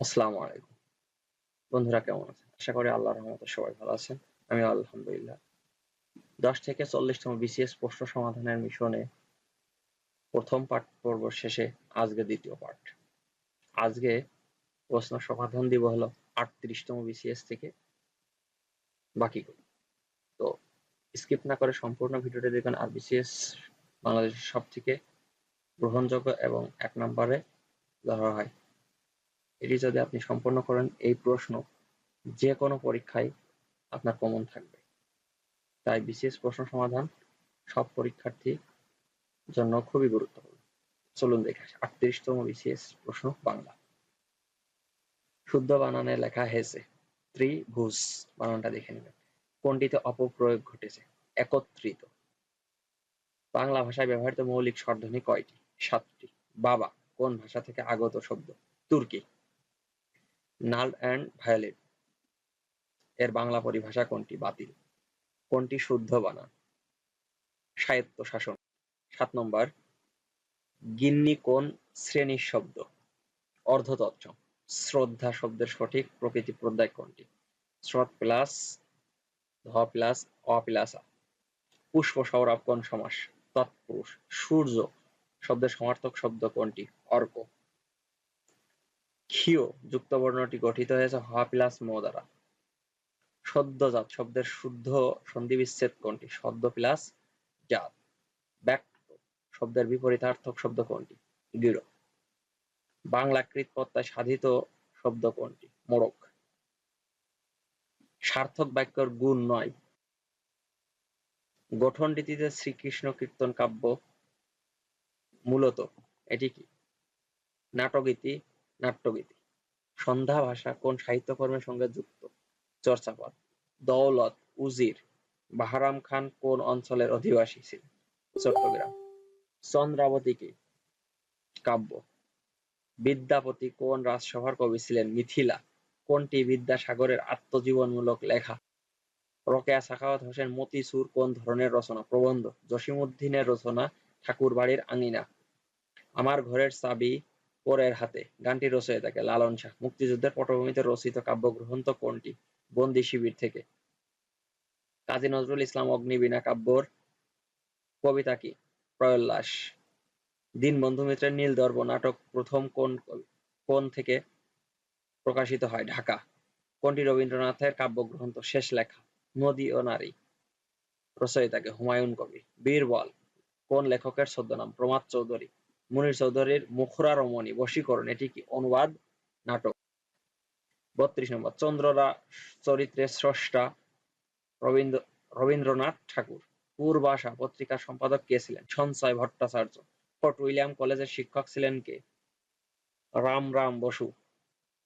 আসসালামু আলাইকুম। বন্ধুরা কেমন আছেন? আশা করি আল্লাহর রহমতে সবাই ভালো আছেন। আমি আলহামদুলিল্লাহ। দশ থেকে চল্লিশতম বিসিএস প্রশ্ন সমাধানের মিশনে প্রথম পাঠ পর্ব শেষে আজকে দ্বিতীয় পাঠ। আজকে প্রশ্ন সমাধান দিব হলো আটত্রিশতম বিসিএস থেকে বাকিগুলো তো স্কিপ না করে সম্পূর্ণ ভিডিওটি দেখবেন আর বিসিএস বাংলাদেশের সব থেকে গ্রহণযোগ্য এবং এক নম্বরে ধরা হয় এটি যদি আপনি সম্পন্ন করেন, এই প্রশ্ন যে কোনো পরীক্ষায় আপনার কমন থাকবে। তাই বিশেষ প্রশ্ন সমাধান সব পরীক্ষার্থীর জন্য খুবই গুরুত্বপূর্ণ। চলুন দেখে আসি। আটত্রিশতম বিসিএস প্রশ্ন বাংলা। শুদ্ধ বানানে লেখা হয়েছে। ত্রিভুজ বানানটা দেখে নেবেন। কোনটিতে অপপ্রয়োগ ঘটেছে? একত্রিত। বাংলা ভাষায় ব্যবহৃত মৌলিক স্বরধ্বনি কয়টি? সাতটি। বাবা, কোন ভাষা থেকে আগত শব্দ? তুর্কি। নাল অ্যান্ড ভায়োলেট এর বাংলা পরিভাষা কোনটি? বাতিল। কোনটি শুদ্ধ বানান স্বায়ত্তশাসন সাত নম্বর, গিন্নি কোন শ্রেণির শব্দ? অর্ধতত্ত্ব শ্রদ্ধা শব্দের সঠিক প্রকৃতি প্রত্যয় কোনটি? স্রোত প্লাস, ধ প্লাস, অ প্লাস পুষ্প সৌরভ কোন সমাস? তৎপুরুষ। সূর্য শব্দের সমার্থক শব্দ কোনটি? অর্ক। ক্ষীয় যুক্ত বর্ণটি গঠিত হয়েছে হ প্লাস ম দ্বারা। সদ্যজাত শব্দের শুদ্ধ সন্ধিবিচ্ছেদ কোনটি? সদ্য প্লাস জাত। ব্যক্ত শব্দের বিপরীতার্থক শব্দ কোনটি? গৃহ বাংলা কৃতপত্তায় সাধিত শব্দ কোনটি? মোড়ক। সার্থক বাক্যর গুণ নয়। গঠন রীতিতে শ্রীকৃষ্ণ কীর্তন কাব্য মূলত এটি কি? নাটগীতি নাট্যগীতি। সন্ধ্যা ভাষা কোন সাহিত্যকর্মের সঙ্গে যুক্ত? চর্চাপদ। দৌলত, উজির, বাহারাম খান কোন অঞ্চলের অধিবাসী ছিলেন? চট্টগ্রাম। চন্দ্রাবতী কি কাব্য। বিদ্যাপতি কোন রাজসভার কবি ছিলেন? মিথিলা। কোনটি বিদ্যাসাগরের আত্মজীবনমূলক লেখা? রোকেয়া সাখাওয়াত হোসেন মতিসুর কোন ধরনের রচনা? প্রবন্ধ। জসিমউদ্দিনের রচনা, ঠাকুরবাড়ির আঙিনা। আমার ঘরের চাবি পরের হাতে। গানটি রচয়িতাকে লালন শাহ, মুক্তিযুদ্ধের পটভূমিতে রচিত কাব্যগ্রন্থ কোনটি? বন্দি শিবির থেকে। কাজী নজরুল ইসলাম অগ্নিবীণা কাব্যর কবিতা কি? প্রয়োল্লাস দীনবন্ধু মিত্রের নীলদর্প নাটক প্রথম কোন কোন থেকে প্রকাশিত হয়? ঢাকা। কোনটি রবীন্দ্রনাথের কাব্যগ্রন্থ? শেষ লেখা। নদী ও নারী। রচয়িতাকে হুমায়ুন কবি। বীরবল। কোন লেখকের ছদ্মনাম? প্রমাদ চৌধুরী। মুনির চৌধুরীর মুখরা রমণী, বশীকরণ, এটি কি অনুবাদ নাটক। বত্রিশ নম্বর, চন্দ্ররা চরিত্রের স্রষ্টা রবীন্দ্র, রবীন্দ্রনাথ ঠাকুর। পূর্বাশা পত্রিকার সম্পাদক কে ছিলেন? সঞ্চয় ভট্টাচার্য। ফোর্ট উইলিয়াম কলেজের শিক্ষক ছিলেন কে? রাম রাম বসু।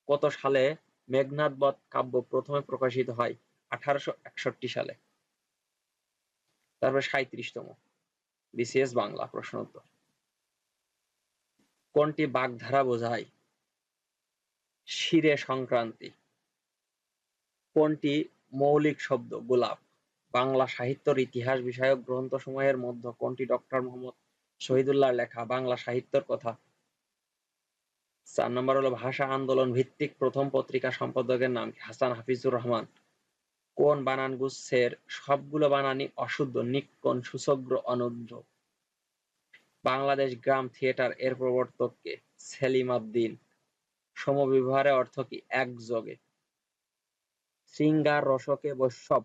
কত সালে মেঘনাদ বধ কাব্য প্রথমে প্রকাশিত হয়? আঠারোশো একষট্টি সালে। তারপর সাঁত্রিশতম বিসিএস বাংলা প্রশ্ন উত্তর কোনটি বাগধারা বোঝায়? শিরে সংক্রান্তি। কোনটি মৌলিক শব্দ? গোলাপ। বাংলা সাহিত্যর ইতিহাস বিষয়ক গ্রন্থসমূহের মধ্যে কোনটি ডক্টর মোহাম্মদ শহীদুল্লাহ লেখা? বাংলা সাহিত্যর কথা। চার নম্বর হলো ভাষা আন্দোলন ভিত্তিক প্রথম পত্রিকা সম্পাদকের নাম কি? হাসান হাফিজুর রহমান। কোন বানান গুচ্ছের সবগুলো বানানই অশুদ্ধ নিক্কন সুসগ্র অনুদ্ধ বাংলাদেশ গ্রাম থিয়েটার এর প্রবর্তক কে সেলিম আদ্দিন সমবিবহারে অর্থ কি? একযোগে। শৃঙ্গার রসকে বৈষ্ণব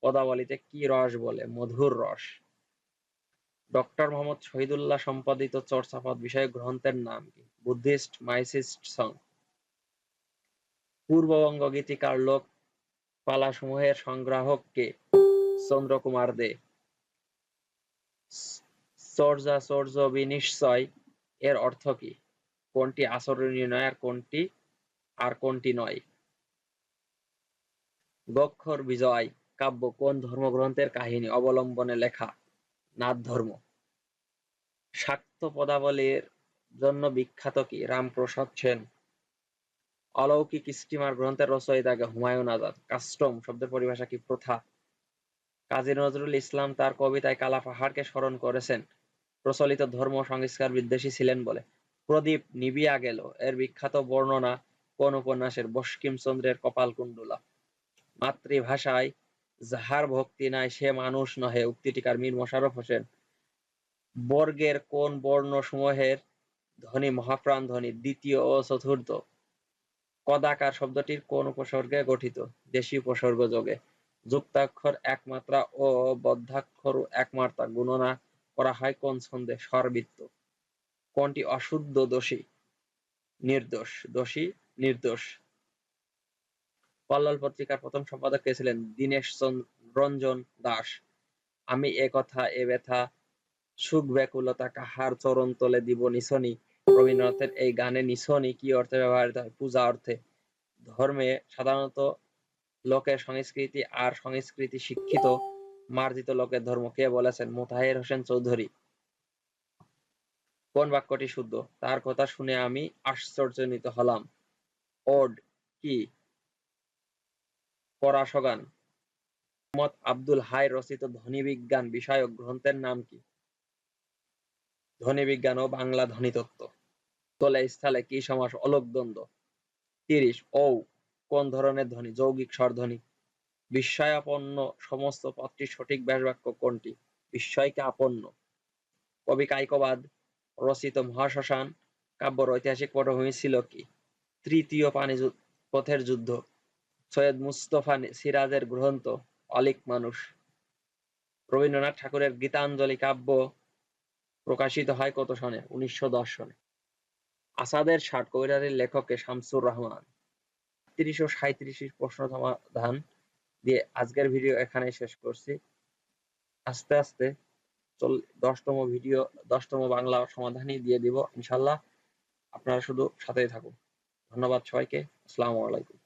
পদাবলিতে কি রস বলে? মধুর রস। ডক্টর মোহাম্মদ শহীদুল্লাহ সম্পাদিত চর্চাপদ বিষয়ক গ্রন্থের নাম কি? Buddhist mystic song. পূর্ববঙ্গ গীতিকার লোক পালাসমূহের সংগ্রাহক কে? চন্দ্রকুমার দে। চর্যাচর্য বিনিশ্চয় এর অর্থ কি? কোনটি আচরণীয় নয় আর কোনটি আর কোনটি নয়? গক্ষর বিজয় কাব্য কোন ধর্মগ্রন্থের কাহিনী অবলম্বনে লেখা? নাথ ধর্ম। শাক্ত পদাবলীর জন্য বিখ্যাত কি? রামপ্রসাদ সেন। অলৌকিক স্টিমার গ্রন্থের রচয়িতাকে হুমায়ুন আজাদ। কাস্টম শব্দের পরিভাষা কি? প্রথা। কাজী নজরুল ইসলাম তার কবিতায় কালা পাহাড়কে স্মরণ করেছেন। প্রচলিত ধর্ম সংস্কার বিদ্বেষী ছিলেন বলে। প্রদীপ নিবিয়া গেল। এর বিখ্যাত বর্ণনা কোন উপন্যাসের বঙ্কিমচন্দ্রের কপালকুণ্ডলা। মাতৃভাষায়, যাহার ভক্তি নাই সে মানুষ নহে। উক্তিটিকার মীর মশাররফ হোসেন। বর্গের কোন বর্ণসমূহের ধ্বনি মহাপ্রাণ ধ্বনি? দ্বিতীয় ও চতুর্থ। কদাকার শব্দটির কোন উপসর্গে গঠিত? দেশি উপসর্গ যোগে। যুক্তাক্ষর একমাত্রা ও বদ্ধাক্ষর একমাত্রা গণনা করা হয় কোন ছন্দে? স্বরবৃত্ত কোনটি অশুদ্ধ দোষী? নির্দোষ। দোষী, নির্দোষ। কল্লোল পত্রিকার প্রথম সম্পাদক কে ছিলেন? দীনেশ রঞ্জন দাস। আমি এ কথা, এ ব্যথা, সুখ, ব্যাকুলতা কাহার চরণ তলে দিব নিছনি? রবীন্দ্রনাথের এই গানে নিছনি কি অর্থে ব্যবহৃত হয়? পূজা অর্থে। ধর্মে সাধারণত লোকের সংস্কৃতি আর সংস্কৃতি শিক্ষিত মার্জিত লোকের ধর্ম কে বলেছেন? মোতাহের হোসেন চৌধুরী। কোন বাক্যটি শুদ্ধ? তার কথা শুনে আমি আশ্চর্যান্বিত হলাম। ওড কি? পরাশগান। মোহাম্মদ আব্দুল হাই রচিত ধ্বনিবিজ্ঞান বিষয়ক গ্রন্থের নাম কি? ধ্বনিবিজ্ঞান ও বাংলা ধ্বনিতত্ত্ব। তলে স্থলে কি সমাস অলোক দ্বন্দ্ব তিরিশ ও কোন ধরনের ধ্বনি? যৌগিক স্বরধ্বনি বিস্ময়াপন্ন সমস্ত পদটির সঠিক ব্যাসবাক্য কোনটি? বিস্ময়কে আপন্ন। কবি কায়কবাদ রচিত মহাশ্মশান কাব্যর ঐতিহাসিক পটভূমি ছিল কি? তৃতীয় পানি পথের যুদ্ধ। সৈয়দ মুস্তফা সিরাজের গ্রন্থ, অলিক মানুষ। রবীন্দ্রনাথ ঠাকুরের গীতাঞ্জলি কাব্য প্রকাশিত হয় কত সনে? উনিশশো দশ সনে। আসাদের ষাট কবিতাটির লেখক শামসুর রহমান। তিরিশ ও সাঁত্রিশ প্রশ্ন সমাধান দিয়ে আজকের ভিডিও এখানেই শেষ করছি। আস্তে আস্তে চল, দশতম ভিডিও দশতম বাংলা সমাধানই দিয়ে দিব, ইনশাল্লাহ। আপনারা শুধু সাথেই থাকুন। ধন্যবাদ সবাইকে। আসসালামু আলাইকুম।